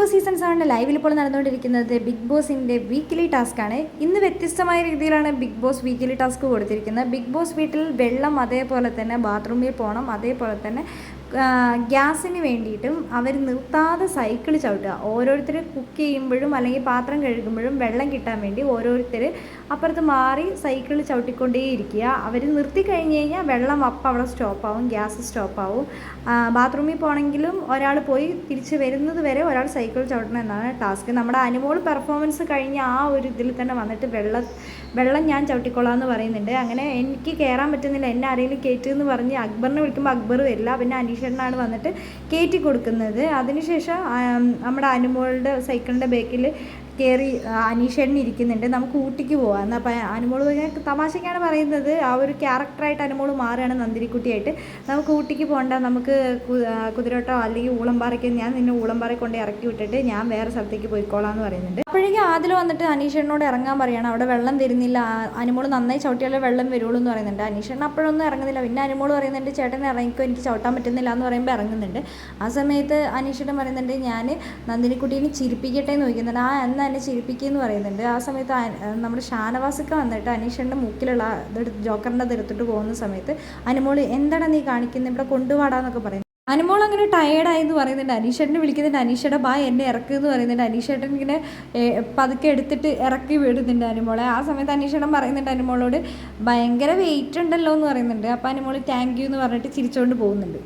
Boss season സെവന്റെ ലൈവിൽ ഇപ്പോൾ നടന്നുകൊണ്ടിരിക്കുന്നത്. ബിഗ് ബോസിന്റെ വീക്കിലി ടാസ്ക് ആണ്. ഇന്ന് വ്യത്യസ്തമായ രീതിയിലാണ് ബിഗ് ബോസ് വീക്കിലി ടാസ്ക് കൊടുത്തിരിക്കുന്നത്. ബിഗ് ബോസ് വീട്ടിൽ വെള്ളം അതേപോലെ തന്നെ ബാത്റൂമിൽ പോകണം അതേപോലെ തന്നെ ഗ്യാസിന് വേണ്ടിയിട്ടും അവർ നിർത്താതെ സൈക്കിൾ ചവിട്ടുക. ഓരോരുത്തർ കുക്ക് ചെയ്യുമ്പോഴും അല്ലെങ്കിൽ പാത്രം കഴുകുമ്പോഴും വെള്ളം കിട്ടാൻ വേണ്ടി ഓരോരുത്തർ അപ്പുറത്ത് മാറി സൈക്കിൾ ചവിട്ടിക്കൊണ്ടേയിരിക്കുക. അവർ നിർത്തി കഴിഞ്ഞ് കഴിഞ്ഞാൽ വെള്ളം അപ്പം അവിടെ സ്റ്റോപ്പാവും ഗ്യാസ് സ്റ്റോപ്പാവും. ബാത്റൂമിൽ പോകണമെങ്കിലും ഒരാൾ പോയി തിരിച്ച് വരുന്നത് വരെ ഒരാൾ സൈക്കിൾ ചവിട്ടണം എന്നാണ് ടാസ്ക്. നമ്മുടെ അനുമോൾ പെർഫോമൻസ് കഴിഞ്ഞ ആ ഒരു ഇതിൽ തന്നെ വന്നിട്ട് വെള്ളം വെള്ളം ഞാൻ ചവിട്ടിക്കൊള്ളാം എന്ന് പറയുന്നുണ്ട്. അങ്ങനെ എനിക്ക് കയറാൻ പറ്റുന്നില്ല. എന്നെ ആരെങ്കിലും കയറ്റുമെന്ന് പറഞ്ഞ് അക്ബറിനെ വിളിക്കുമ്പോൾ അക്ബർ വരില്ല. പിന്നെ അനീഷേട്ടനാണ് വന്നിട്ട് കയറ്റി കൊടുക്കുന്നത്. അതിനുശേഷം നമ്മുടെ അനുമോളുടെ സൈക്കിളിന്റെ ബേക്കിൽ കയറി അനീഷേട്ടൻ ഇരിക്കുന്നുണ്ട്. നമുക്ക് ഊട്ടിക്ക് പോകാം എന്നാൽ അപ്പം അനുമോൾ ഇങ്ങനെ തമാശയ്ക്കാണ് പറയുന്നത്. ആ ഒരു ക്യാരക്ടറായിട്ട് അനുമോൾ മാറുകയാണ് നന്ദിനിക്കുട്ടിയായിട്ട്. നമുക്ക് ഊട്ടിക്ക് പോകണ്ട. നമുക്ക് കുതിരോട്ടോ അല്ലെങ്കിൽ ഊളമ്പാറയ്ക്ക് ഞാൻ നിന്നെ ഊളമ്പാറ കൊണ്ട് ഇറക്കി വിട്ടിട്ട് ഞാൻ വേറെ സ്ഥലത്തേക്ക് പോയിക്കോളാം എന്ന് പറയുന്നുണ്ട്. അപ്പോഴേക്കും ആദിൽ വന്നിട്ട് അനീഷേട്ടനോട് ഇറങ്ങാൻ പറയാണ്. അവിടെ വെള്ളം തരുന്നില്ല. അനുമോൾ നന്നായി ചവിട്ടിയാലേ വെള്ളം വരുള്ളൂ എന്ന് പറയുന്നുണ്ട്. അനീഷേട്ടൻ അപ്പോഴൊന്നും ഇറങ്ങുന്നില്ല. പിന്നെ അനുമോൾ പറയുന്നുണ്ട് ചേട്ടനെ ഇറങ്ങിക്കോ എനിക്ക് ചവിട്ടാൻ പറ്റുന്നില്ല എന്ന് പറയുമ്പോൾ ഇറങ്ങുന്നുണ്ട്. ആ സമയത്ത് അനീഷേട്ടൻ പറയുന്നുണ്ട് ഞാൻ നന്ദിനിക്കുട്ടീനെ ചിരിപ്പിക്കട്ടെ എന്ന് ചോദിക്കുന്നുണ്ട്. ആ എന്നാ എന്നെ ചിരിപ്പിക്കുകയെന്ന് പറയുന്നുണ്ട്. ആ സമയത്ത് നമ്മുടെ ഷാനവാസൊക്കെ വന്നിട്ട് അനീഷേട്ടന്റെ മൂക്കിലുള്ള ജോക്കറിന്റെ തീർത്തിട്ട് പോകുന്ന സമയത്ത് അനുമോൾ എന്താണ് നീ കാണിക്കുന്നത് ഇവിടെ കൊണ്ടുപാടാന്നൊക്കെ പറയുന്നത് അനുമോൾ അങ്ങനെ ടയേർഡായി എന്ന് പറയുന്നുണ്ട്. അനീഷേട്ടനെ വിളിക്കുന്നുണ്ട്. അനീഷയുടെ ബാ എന്നെ ഇറക്കുക എന്ന് പറയുന്നുണ്ട്. അനീഷേട്ടൻ ഇങ്ങനെ പതുക്കെ എടുത്തിട്ട് ഇറക്കി വിടുന്നുണ്ട് അനുമോളെ. ആ സമയത്ത് അനീഷേട്ടൻ പറയുന്നുണ്ട് അനുമോളോട് ഭയങ്കര വെയിറ്റ് ഉണ്ടല്ലോ എന്ന് പറയുന്നുണ്ട്. അപ്പോൾ അനുമോൾ താങ്ക് യു എന്ന് പറഞ്ഞിട്ട് ചിരിച്ചുകൊണ്ട് പോകുന്നുണ്ട്.